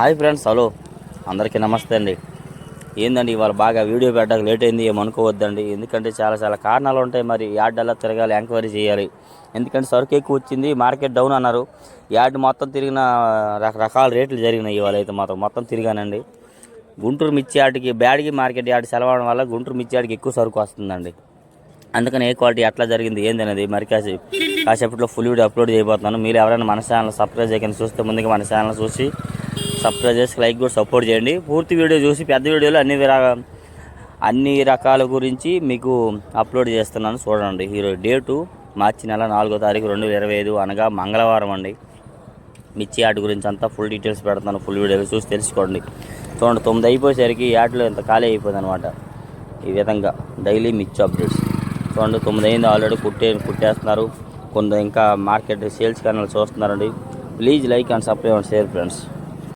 Hi friends hello. అందరికీ నమస్తే అండి. ఏందండి ఇవాళ బాగా వీడియో పెట్టడానికి లేట్ అయింది ఏమనుకోవద్దండి ఎందుకంటే చాలా చాలా కారణాలు ఉంటాయి మరి యార్డ్ అలా తిరగాలి ఎంక్వైరీ చేయాలి. ఎందుకంటే సరుకు ఎక్కువ వచ్చింది మార్కెట్ డౌన్ అన్నారు. యార్డ్ మొత్తం తిరిగిన రకరకాల రేట్లు జరిగినాయి ఇవాళ అయితే మాత్రం. మొత్తం తిరిగానండి. గుంటూరు మిర్చి యార్డ్కి బ్యాడ్కి మార్కెట్ యార్డ్ సెలవడం వల్ల గుంటూరు మిర్చి యార్డ్కి ఎక్కువ సరుకు వస్తుందండి. అందుకని ఏ క్వాలిటీ ఎట్లా జరిగింది ఏంది అనేది మరి కాసే కాసేపట్లో ఫుల్ వీడియో అప్లోడ్ చేయబోతున్నాను. మీరు ఎవరైనా మన ఛానల్ సబ్స్క్రైబ్ చేయకుండా చూస్తే ముందుగా మన ఛానల్ చూసి సబ్స్క్రైబ్ చేసి లైక్ కూడా సపోర్ట్ చేయండి. పూర్తి వీడియో చూసి పెద్ద వీడియోలో అన్ని అన్ని రకాల గురించి మీకు అప్లోడ్ చేస్తున్నాను చూడండి. ఈరోజు డేటు మార్చి నెల నాలుగో తారీఖు రెండు వేల ఇరవై ఐదు అనగా మంగళవారం అండి. మిర్చి యాడ్ గురించి అంతా ఫుల్ డీటెయిల్స్ పెడతాను ఫుల్ వీడియోలు చూసి తెలుసుకోండి. చూడండి తొమ్మిది అయిపోయేసరికి యాడ్లో ఇంత ఖాళీ అయిపోయింది అనమాట ఈ విధంగా డైలీ మిర్చి అప్డేట్స్ చూడండి తొమ్మిది అయింది ఆల్రెడీ కుట్టే కుట్టేస్తున్నారు. కొంత ఇంకా మార్కెట్ సేల్స్ ఛానల్ చూస్తున్నారండి. Please like and subscribe and share friends